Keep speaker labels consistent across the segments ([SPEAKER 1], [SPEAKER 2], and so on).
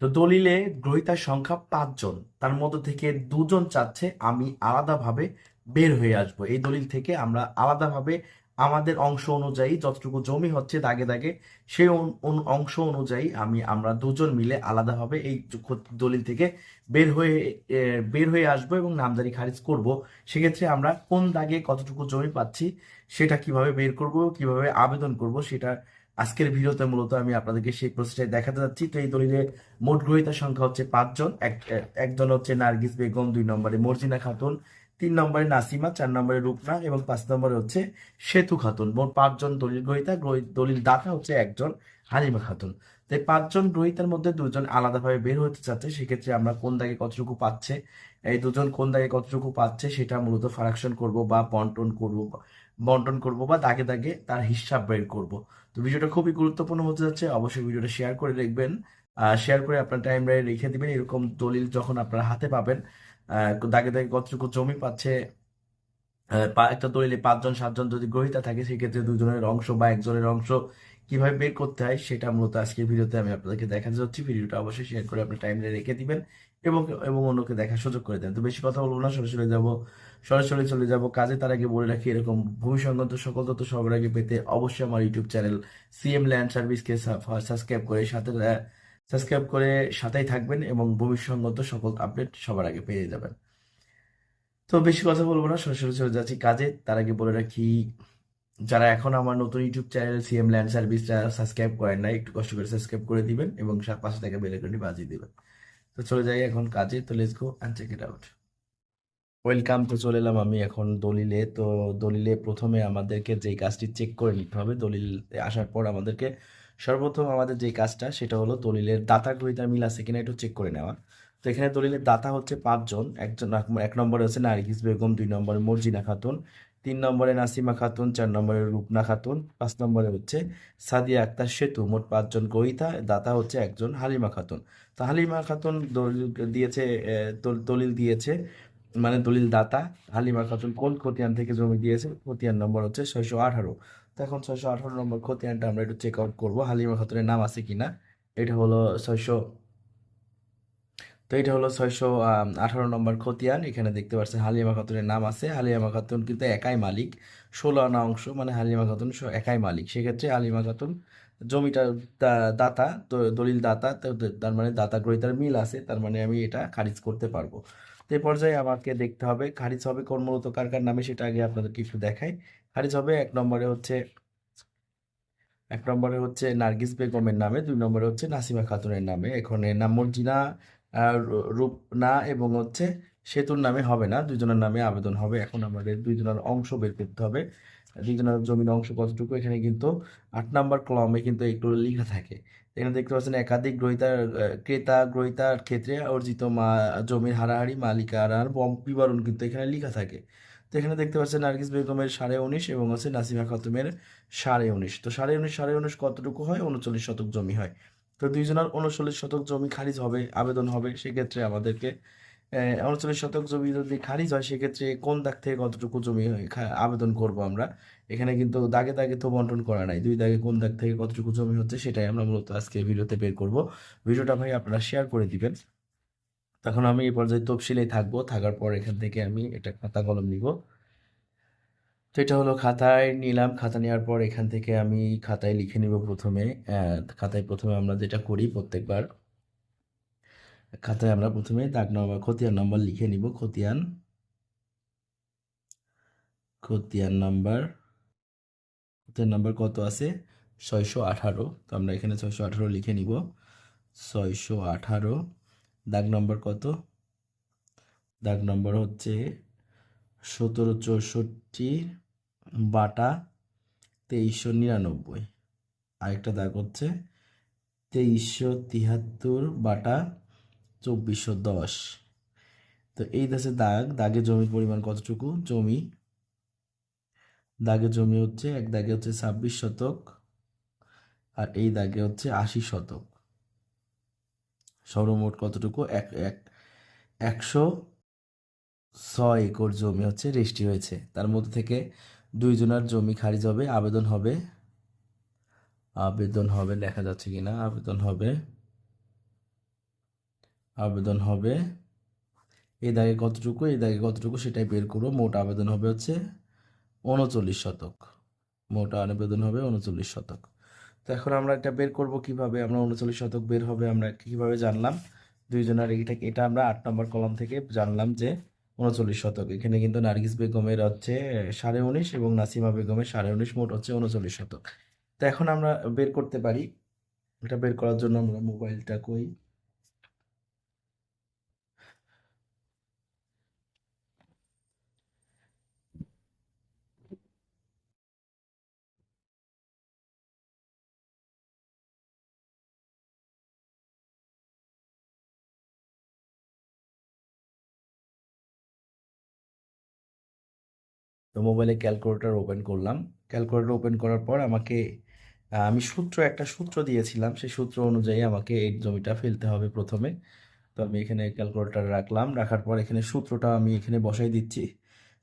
[SPEAKER 1] তো দলিলে গ্রহীতার সংখ্যা পাঁচজন। তার মধ্যে থেকে দুজন চাচ্ছে আমি আলাদাভাবে বের হয়ে আসব। এই দলিল থেকে আমরা আলাদাভাবে আমাদের অংশ অনুযায়ী যতটুকু জমি হচ্ছে দাগে দাগে, সেই অংশ অনুযায়ী আমি আমরা দুজন মিলে আলাদাভাবে এই দলিল থেকে বের হয়ে বের হয়ে আসব এবং নামজারি খারিজ করব। সেক্ষেত্রে আমরা কোন দাগে কতটুকু জমি পাচ্ছি সেটা কীভাবে বের করব, কীভাবে আবেদন করব সেটা আজকের ভিডিওতে মূলত আমি আপনাদেরকে সেই প্রসেসটাই দেখাতে যাচ্ছি। তো এই দলিলে মোট গ্রহীতার সংখ্যা হচ্ছে পাঁচজন। এক- একজন হচ্ছে নার্গিস বেগম, দুই নম্বরে মর্জিনা খাতুন, তিন নম্বরে নাসিমা, চার নম্বরে রূপনা এবং পাঁচ নম্বরে হচ্ছে সেতু খাতুন। মোট পাঁচজন দলিল গ্রহীতা। গ্রহী- দলিল দাতা হচ্ছে একজন হালিমা খাতুন। তো এই পাঁচজন গ্রহীতার মধ্যে দুজন আলাদাভাবে বের হতে চাচ্ছে, সেক্ষেত্রে আমরা কোন দাগে কতটুকু পাচ্ছে, এই দুজন কোন দাগে কতটুকু পাচ্ছে সেটা মূলত ফারাকশন করব বা বন্টন করব। বন্টন করব বা দাগে দাগে তার হিসাব বের করব। তো ভিডিওটা খুবই গুরুত্বপূর্ণ হতে যাচ্ছে। অবশ্যই ভিডিওটা শেয়ার করে রাখবেন শেয়ার করে আপনার টাইম রেখে দিবেন। এরকম দলিল যখন আপনার হাতে পাবেন দাগে দাগে কতটুকু জমি পাচ্ছে একটা দলিলে পাঁচজন, সাতজন যদি গ্রহিতা থাকে, সেক্ষেত্রে দুজনের অংশ বা একজনের অংশ কীভাবে বের করতে হয় সেটা মূলত আজকের ভিডিওতে আমি আপনাদেরকে দেখাতে যাচ্ছি। ভিডিওটা অবশ্যই শেয়ার করে আপনার টাইম রেখে দিবেন এবং এবং অন্যকে দেখার সুযোগ করে দেন। তো বেশি কথা বলব না, সরাসরি যাব, সরাসরি চলে যাব। কাজে তার আগে বলে রাখি, এরকম ভূমি সংক্রান্ত সকল তথ্য সবার আগে পেতে অবশ্যই আমার ইউটিউব চ্যানেল সিএম ল্যান্ড সার্ভিসকে সাবস্ক্রাইব করে সাথে সাবস্ক্রাইব করে সাথেই থাকবেন এবং ভূমি সংক্রান্ত সকল আপডেট সবার আগে পেয়ে যাবেন। তো বেশি কথা বলব না, সরাসরি চলে যাচ্ছি কাজে। তার আগে বলে রাখি যারা এখন আমার নতুন ইউটিউব চ্যানেল সিএম ল্যান্ড সার্ভিসটা সাবস্ক্রাইব করেন না একটু কষ্ট করে সাবস্ক্রাইব করে দিবেন এবং পাশে থাকা বেল আইকনটি বাজিয়ে দিবেন। তো চলে যাই এখন কাজে, তো let's go and check it out welcome তো চলে এলাম আমি এখন দলিলে। তো দলিলে প্রথমে আমাদেরকে যেই কাজটি চেক করে নিতে হবে, দলিল আসার পর আমাদেরকে সর্বপ্রথম আমাদের যে কাজটা, সেটা হলো দলিলের দাতা গ্রহীতার মিল আছে কিনা একটু চেক করে নেওয়া। তো এখানে দলিলের দাতা হচ্ছে পাঁচজন, একজন এক নম্বরে হচ্ছে নার্গিস বেগম, দুই নম্বরে মর্জিনা খাতুন তিন নম্বরে নাসিমা খাতুন, চার নম্বরে রূপনা খাতুন, পাঁচ নম্বরে হচ্ছে সাদিয়া আক্তার সেতু, মোট পাঁচজন গ্রহীতা দাতা হচ্ছে একজন হালিমা খাতুন। তো হালিমা খাতুন দলিল দিয়েছে দলিল দিয়েছে মানে দলিল দাতা, হালিমা খাতুন কোন খতিয়ান থেকে জমি দিয়েছে? খতিয়ান নম্বর হচ্ছে ছয়শো আঠারো। তো এখন ছয়শো আঠারো নম্বর খতিয়ানটা আমরা একটু চেক আউট করব, হালিমা খাতুনের নাম আছে কিনা? এটা হলো ছয়শো তো এটা হলো ছয়শো আঠারো নম্বর খতিয়ান। এখানে দেখতে পাচ্ছেন হালিমা খাতুনের নাম আছে। হালিমা খাতুন কিন্তু একাই মালিক। ষোলো আনা অংশ মানে হালিমা খাতুন একাই মালিক। সেক্ষেত্রে হালিমা খাতুন জমিটা দাতা দলিল দাতা তার মানে দাতা গ্রহীতার মিল আছে। তার মানে আমি এটা খারিজ করতে পারব। তো এই পর্যায়ে আমাকে দেখতে হবে, খারিজ হবে কোন মূলত কার কার নামে সেটা আগে আপনাদেরকে একটু দেখাই। খারিজ হবে এক নম্বরে হচ্ছে, এক নম্বরে হচ্ছে নার্গিস বেগমের নামে, দুই নম্বরে হচ্ছে নাসিমা খাতুনের নামে। এখানে নাম মর্জিনা আর রূপনা এবং হচ্ছে সেতুর নামে হবে না দুজনের নামে আবেদন হবে। এখন আমাদের দুইজনের অংশ বের করতে হবে। দুইজনের জমির অংশ কতটুকু, এখানে কিন্তু আট নাম্বার কলমে কিন্তু এগুলো লেখা থাকে। এখানে দেখতে পাচ্ছেন একাধিক গ্রহীতার ক্রেতা, গ্রহীতার ক্ষেত্রে অর্জিত মা, জমির হারাহারি মালিকানার বিবরণ কিন্তু এখানে লেখা থাকে। তো এখানে দেখতে পাচ্ছেন নার্গিস বেগমের সাড়ে উনিশ এবং হচ্ছে নাসিমা খাতুমের সাড়ে উনিশ। তো সাড়ে উনিশ সাড়ে উনিশ কতটুকু হয়? উনচল্লিশ শতক জমি হয়। তো দুইজনের উনচল্লিশ শতক জমি খারিজ হবে, আবেদন হবে, সেক্ষেত্রে আমাদেরকে উনচল্লিশ শতক জমি যদি খারিজ হয়, সেক্ষেত্রে কোন দাগ থেকে কতটুকু জমি আবেদন করব আমরা? এখানে কিন্তু দাগে দাগে তো বন্টন করা নাই। দুই দাগে কোন দাগ থেকে কতটুকু জমি হচ্ছে, সেটাই আমরা মূলত আজকে ভিডিওতে বের করব। ভিডিওটা ভাই আপনারা শেয়ার করে দিবেন। তখন আমি এই পর্যায়ে তফসিলেই থাকব। থাকার পর এখান থেকে আমি এটা খাতা কলম নিব। তো এটা হলো খাতায় নিলাম। খাতা নেওয়ার পর এখান থেকে আমি খাতায় লিখে নিব প্রথমে। খাতায় প্রথমে আমরা যেটা করি প্রত্যেকবার, খাতায় আমরা প্রথমে দাগ নম্বর খতিয়ান নম্বর লিখে নিব, খতিয়ান। খতিয়ান নাম্বার খতিয়ান নাম্বার কত আছে? ছয়শো আঠারো। তো আমরা এখানে ছয়শো আঠারো লিখে নিব। ছয়শো আঠারো। দাগ নম্বর কত? দাগ নম্বর হচ্ছে সতেরো চৌষট্টি, বাটা তেইশশো নিরানব্বই। আরেকটা দাগ হচ্ছে তেইশশো তিয়াত্তর, বাটা চব্বিশশো দশ। তো এই দেশে দাগ। দাগে জমির পরিমাণ কতটুকু? জমি। দাগে জমি হচ্ছে, এক দাগে হচ্ছে ছাব্বিশ শতক আর এই দাগে হচ্ছে আশি শতক। সর্বমোট কতটুকু? এক এক, একশো ছয় একর জমি হচ্ছে রেজিস্ট্রি হয়েছে। তার মধ্যে থেকে দুইজনের জমি খারিজ হবে, আবেদন হবে। আবেদন হবে, লেখা যাচ্ছে কিনা? আবেদন হবে। আবেদন হবে। এই দাগে কতটুকু এই দাগে কতটুকু সেটাই বের করব। মোট আবেদন হবে হচ্ছে উনচল্লিশ শতক। মোট আবেদন হবে উনচল্লিশ শতক। তো এখন আমরা এটা বের করব কীভাবে? আমরা উনচল্লিশ শতক বের হবে আমরা কীভাবে জানলাম? দুইজনের এটা এটা আমরা আট নম্বর কলম থেকে জানলাম যে উনচল্লিশ শতক। এখানে কিন্তু নার্গিস বেগমের হচ্ছে সাড়ে উনিশ এবং নাসিমা বেগমের সাড়ে উনিশ, মোট হচ্ছে উনচল্লিশ শতক। তো এখন আমরা বের করতে পারি। এটা বের করার জন্য আমরা মোবাইলটা কই তো মোবাইলে ক্যালকুলেটার ওপেন করলাম। ক্যালকুলেটার ওপেন করার পর আমাকে আমি সূত্র, একটা সূত্র দিয়েছিলাম। সেই সূত্র অনুযায়ী আমাকে এই জমিটা ফেলতে হবে প্রথমে। তো আমি এখানে ক্যালকুলেটার রাখলাম। রাখার পর এখানে সূত্রটা আমি এখানে বসাই দিচ্ছি।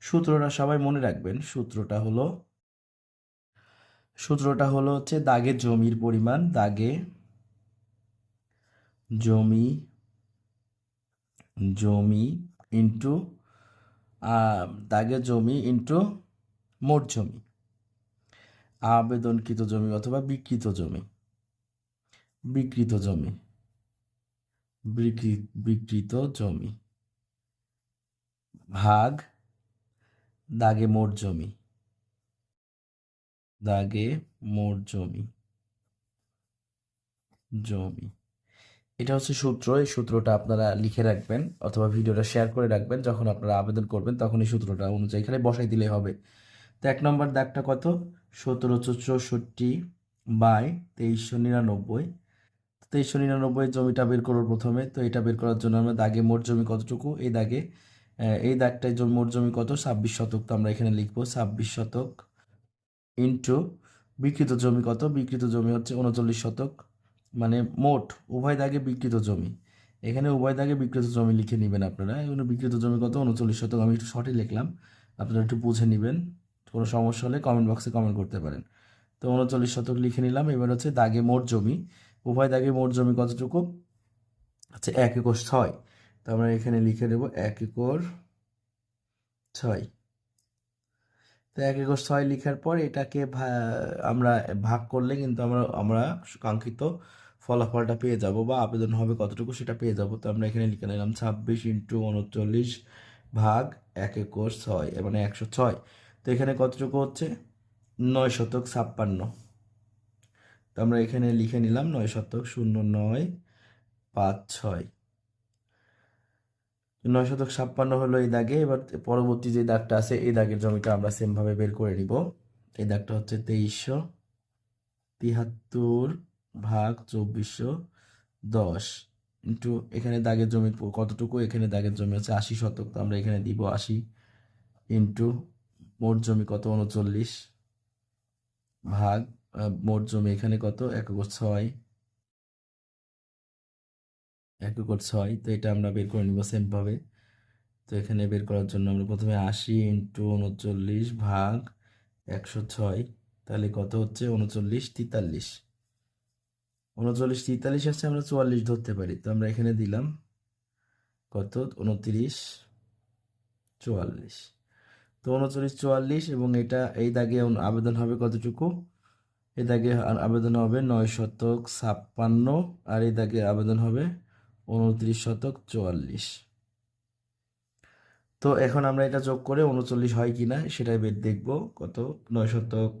[SPEAKER 1] সূত্রটা সবাই মনে রাখবেন, সূত্রটা হলো সূত্রটা হলো হচ্ছে দাগে জমির পরিমাণ, দাগে জমি জমি ইন্টু দাগে জমি ইন্টু মোট জমি, আবেদনকৃত জমি অথবা বিকৃত জমি বিকৃত জমি বিকৃ- বিকৃত জমি, ভাগ দাগে মোট জমি, দাগে মোট জমি জমি। এটা হচ্ছে সূত্র, এই সূত্রটা আপনারা লিখে রাখবেন অথবা ভিডিওটা শেয়ার করে রাখবেন। যখন আপনারা আবেদন করবেন, তখন এই সূত্রটা অনুযায়ী এখানে বসাই দিলে হবে। তো এক নম্বর দাগটা কত? সতেরোশো চৌষট্টি বাই তেইশশো নিরানব্বই। তেইশশো নিরানব্বই জমিটা বের করব প্রথমে। তো এটা বের করার জন্য আমরা দাগে মোট জমি কতটুকু? এই দাগে এই দাগটায় জমি মোট জমি কত? ছাব্বিশ শতক তো আমরা এখানে লিখব। ছাব্বিশ শতক ইন্টু বিকৃত জমি কত? বিকৃত জমি হচ্ছে উনচল্লিশ শতক। মানে মোট উভয় দাগে বিকৃত জমি। এখানে উভয় দাগে বিকৃত জমি লিখে নেবেন আপনারা। এখানে বিকৃত জমি কত? উনচল্লিশ শতক। আমি একটু সঠিক লিখলাম। আপনারা একটু বুঝে নেবেন। কোনো সমস্যা হলে কমেন্ট বক্সে কমেন্ট করতে পারেন। তো উনচল্লিশ শতক লিখে নিলাম। এবার হচ্ছে দাগে মোট জমি। উভয় দাগে মোট জমি কতটুকু? আচ্ছা এক একর ছয়। তো আমরা এখানে লিখে দেবো এক একর ছয়। তো এক একর ছয় লিখার পর এটাকে আমরা ভাগ করলে কিন্তু আমরা আমরা কাঙ্ক্ষিত ফলাফলটা পেয়ে যাব বা আবেদন হবে কতটুকু সেটা পেয়ে যাব। তো আমরা এখানে লিখে নিলাম ছাব্বিশ ইন্টু উনচল্লিশ ভাগ এক একর ছয় মানে একশো ছয়। তো এখানে কতটুকু হচ্ছে? নয় শতক ছাপ্পান্ন। তো আমরা এখানে লিখে নিলাম নয় শতক শূন্য নয় পাঁচ ছয়। নয় শতক ছাপ্পান্ন হলো এই দাগে, এবার পরবর্তী যে দাগটা আছে, এই দাগের জমিটা আমরা সেমভাবে বের করে নিব। এই দাগটা হচ্ছে তেইশশো তিহাত্তর ভাগ চব্বিশশো দশ ইন্টু এখানে দাগের জমি কতটুকু? এখানে দাগের জমি হচ্ছে আশি শতক, তো আমরা এখানে দিব আশি ইন্টু মোট জমি কত? উনচল্লিশ ভাগ মোট জমি এখানে কত? এক একর ছয়। এক একর ছয়, তো এটা আমরা বের করে নিব সেমভাবে তো এখানে বের করার জন্য আমরা প্রথমে আশি ইন্টু উনচল্লিশ ভাগ একশো ছয়, তাহলে কত হচ্ছে? উনচল্লিশ, তেতাল্লিশ। উনচল্লিশ তেতাল্লিশ আসছে, আমরা চুয়াল্লিশ ধরতে পারি। তো আমরা এখানে দিলাম কত? উনত্রিশ, চুয়াল্লিশ। তো উনচল্লিশ, চুয়াল্লিশ এবং এটা এই দাগে আবেদন হবে কতটুকু? এই দাগে আবেদন হবে নয় শতক ছাপ্পান্ন আর এই দাগে আবেদন হবে উনত্রিশ শতক চুয়াল্লিশ। তো এখন আমরা এটা যোগ করে উনচল্লিশ হয় কি না সেটাই দেখব কত? নয় শতক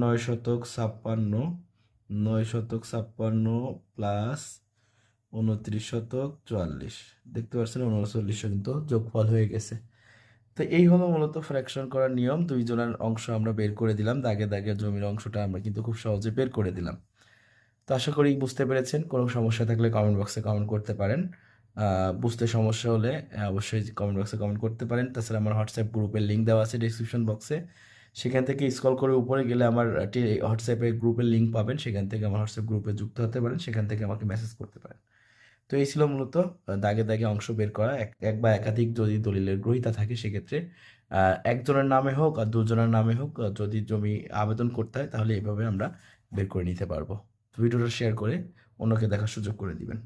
[SPEAKER 1] নয় শতক ছাপ্পান্ন নয় শতক ছাপ্পান্ন প্লাস উনত্রিশ শতক চুয়াল্লিশ। দেখতে পাচ্ছেন উনচল্লিশশো কিন্তু যোগফল হয়ে গেছে। তো এই হলো মূলত ফ্র্যাকশন করার নিয়ম। দুইজনের অংশ আমরা বের করে দিলাম। দাগে দাগে জমির অংশটা আমরা কিন্তু খুব সহজে বের করে দিলাম। তো আশা করি বুঝতে পেরেছেন। কোনো সমস্যা থাকলে কমেন্ট বক্সে কমেন্ট করতে পারেন। বুঝতে সমস্যা হলে অবশ্যই কমেন্ট বক্সে কমেন্ট করতে পারেন। তাছাড়া আমার হোয়াটসঅ্যাপ গ্রুপের লিঙ্ক দেওয়া আছে ডিসক্রিপশন বক্সে সেখান থেকে স্কল করে উপরে গেলে আমার হোয়াটসঅ্যাপে গ্রুপের লিঙ্ক পাবেন। সেখান থেকে আমার হোয়াটসঅ্যাপ গ্রুপে যুক্ত হতে পারেন। সেখান থেকে আমাকে মেসেজ করতে পারেন। তো এই ছিল মূলত দাগে দাগে অংশ বের করা। এক এক বা একাধিক যদি দলিলের গ্রহীতা থাকে সেক্ষেত্রে একজনের নামে হোক আর দুজনের নামে হোক যদি জমি আবেদন করতে হয় তাহলে এইভাবে আমরা বের করে নিতে পারব। ভিডিওটা শেয়ার করে অন্যকে দেখার সুযোগ করে দিবেন।